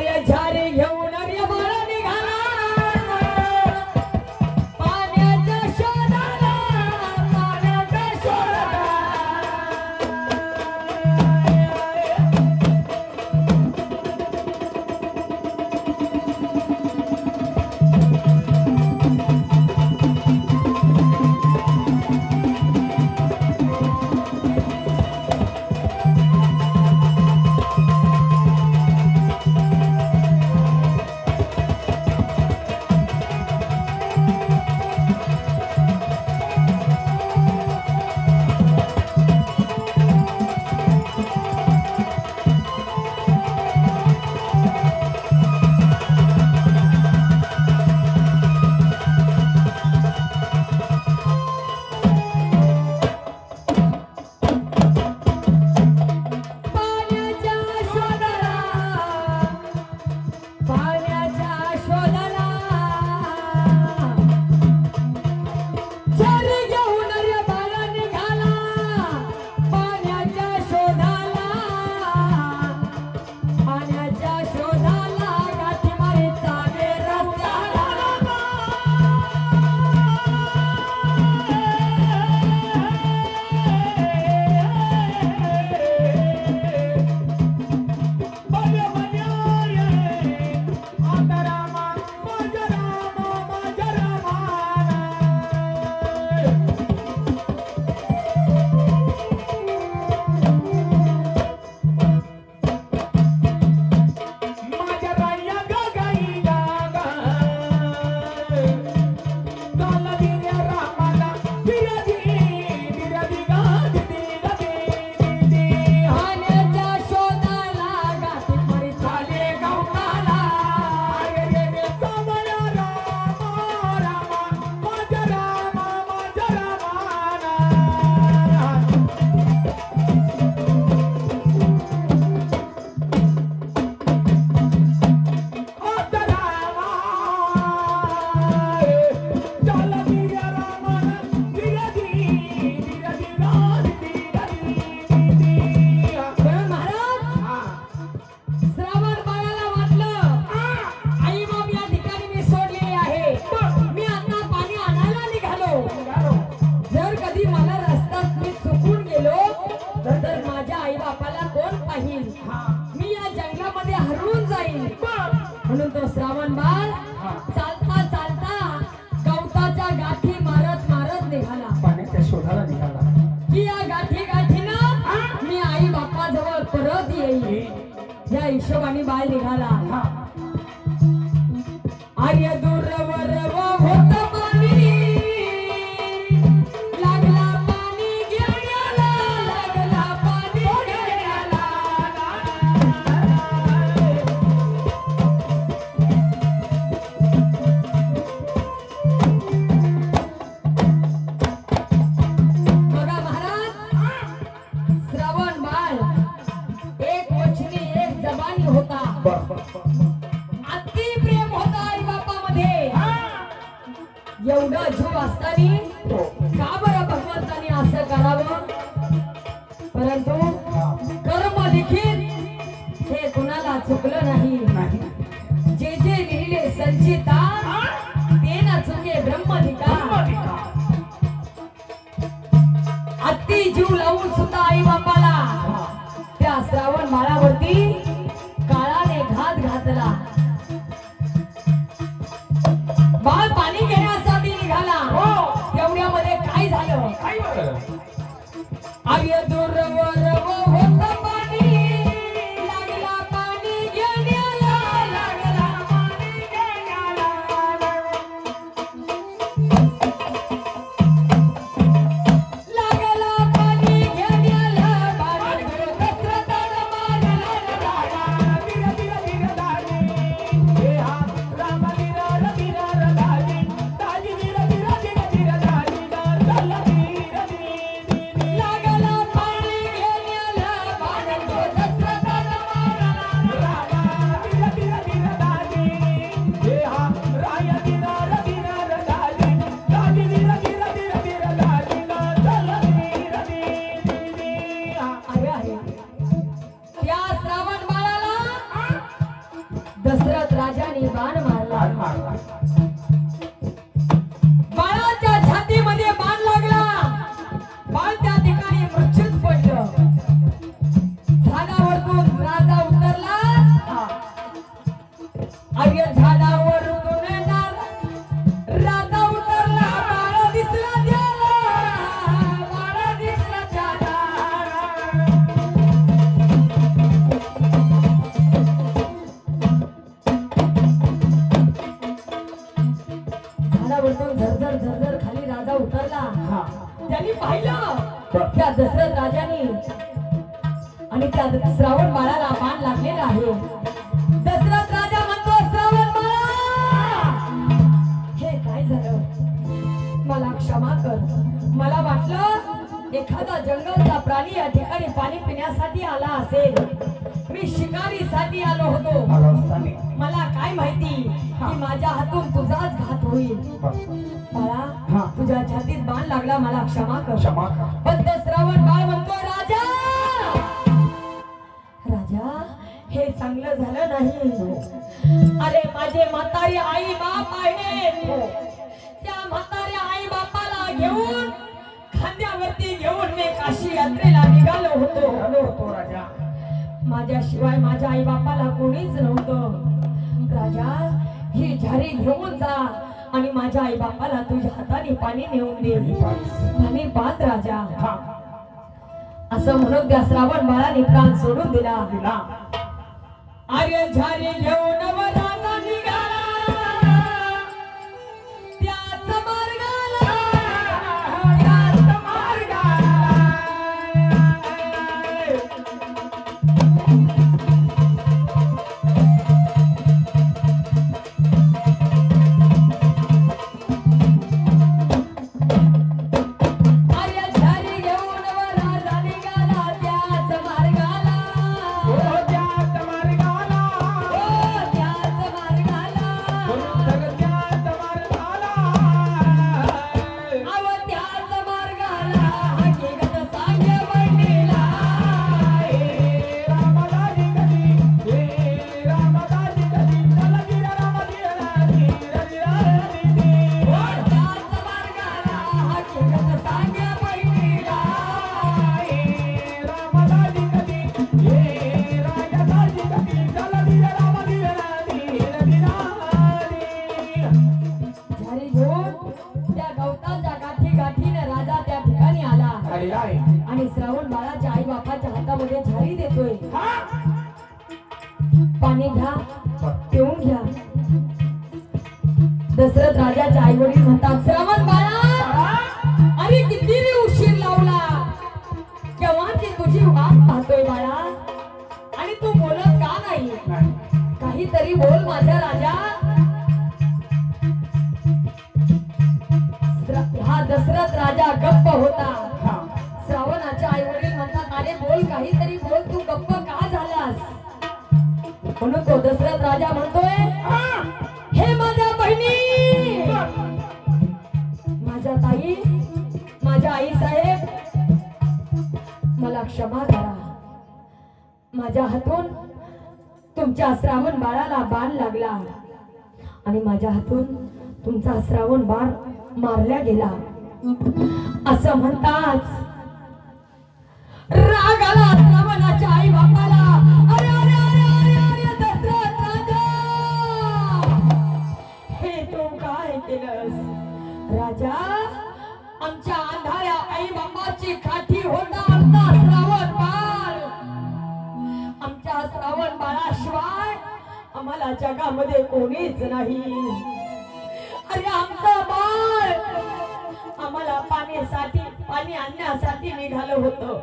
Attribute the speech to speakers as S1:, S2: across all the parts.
S1: कार्य झाले घेऊन हिशोबाने बाळ निघाला. acreditar. त्या दशरथ राजाने आणि त्या श्रावण बाळाला बाण लागलेला आहे. क्षमा कर. मला वाटलं एखादा जंगलचा प्राणी या ठिकाणी पाणी पिण्यासाठी आला असेल. मी शिकारीसाठी आलो होतो. मला काय माहिती? की माझ्या हातून तुझाच घात होईल. बाळा
S2: हा.
S1: तुझ्या छातीत बाण लागला मला क्षमा कर.
S2: क्षमा.
S1: पण श्रावण बाळ म्हणतो राजा! राजा हे चांगलं झालं नाही. अरे माझे म्हातारी आई बाप आहेत होतो
S2: हॅलो तो राजा.
S1: माझ्याशिवाय माझ्या आई बापाला कोणीच नव्हतं. राजा ही झारी घेऊन जा आणि माझ्या आई बापाला तुझ्या हाताने पाणी नेऊन दे. पाणी पाच राजा. असं म्हणून त्या श्रावण बाळाने प्राण सोडून दिला.
S2: दिला.
S1: आर्य झारी घेऊन माझ्या हातून तुमच्या श्रावण बाळाला बाण लागला. आणि माझ्या हातून तुमचा श्रावण बाण मारल्या गेला. असं म्हणताच राग आला श्रावणाच्या आई बापाला अरे अरे अरे अरे अरे दशरथ राजा! हे तू काय केलंस? राजा आमच्या अंधाऱ्या आई बापाची काठी होता आमचा आम्हाला जगामध्ये कोणीच नाही. अरे आमचं बाळ आम्हाला पाण्यासाठी पाणी आणण्यासाठी निघालं होतं.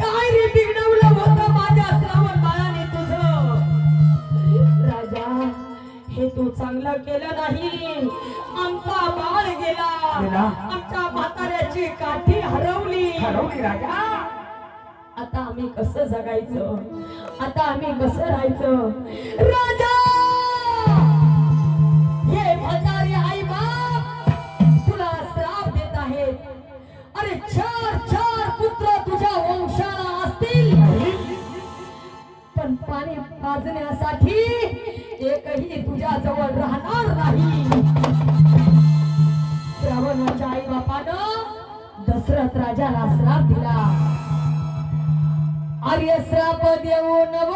S1: काय रे बिघडवलं होतं माझ्या श्रावण बाळाने तुझं? राजा हे तू चांगलं केलं नाही. आमचा बाळ गेला. आमच्या म्हाताऱ्याची काठी हरवली.
S2: हरवली राजा.
S1: आता आम्ही कसं जगायचं? आता आम्ही कसं राहायचं? आहेत चार चार पुत्र तुझ्या वंशाला असतील. पण पाणी पाजण्यासाठी एकही तुझ्या जवळ राहणार नाही. श्रावणाच्या आई बापानं दशरथ राजाला श्राप दिला. आर्य श्राप देऊ नव